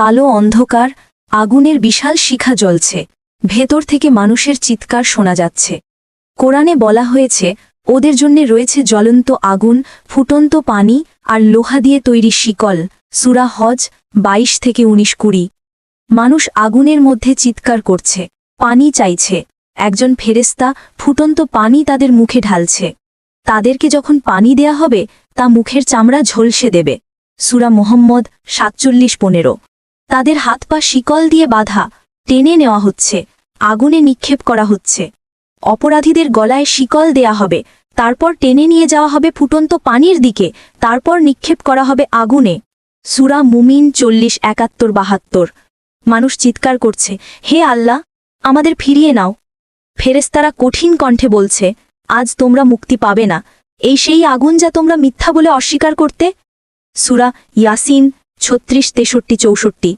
কালো অন্ধকার, আগুনের বিশাল শিখা জ্বলছে। ভেতর থেকে মানুষের চিৎকার শোনা যাচ্ছে। কোরআনে বলা হয়েছে, ওদের জন্যে রয়েছে জ্বলন্ত আগুন, ফুটন্ত পানি আর লোহা দিয়ে তৈরি শিকল। সুরা হজ, বাইশ থেকে উনিশ কুড়ি। মানুষ আগুনের মধ্যে চিৎকার করছে। পানি চাইছে। একজন ফেরেস্তা ফুটন্ত পানি তাদের মুখে ঢালছে। তাদেরকে যখন পানি দেয়া হবে, তা মুখের চামড়া ঝলসে দেবে। সুরা মোহাম্মদ সাতচল্লিশ পনেরো। তাদের হাত পা শিকল দিয়ে বাধা, টেনে নেওয়া হচ্ছে, আগুনে নিক্ষেপ করা হচ্ছে। অপরাধীদের গলায় শিকল দেয়া হবে, তারপর টেনে নিয়ে যাওয়া হবে ফুটন্ত পানির দিকে, তারপর নিক্ষেপ করা হবে আগুনে। সুরা মুমিন চল্লিশ একাত্তর বাহাত্তর। মানুষ চিৎকার করছে, হে আল্লাহ, আমাদের ফিরিয়ে নাও। ফেরেস্তারা কঠিন কণ্ঠে বলছে, আজ তোমরা মুক্তি পাবে না। এই সেই আগুন যা তোমরা মিথ্যা বলে অস্বীকার করতে? সুরা ইয়াসিন ছত্রিশ তেষট্টি চৌষট্টি।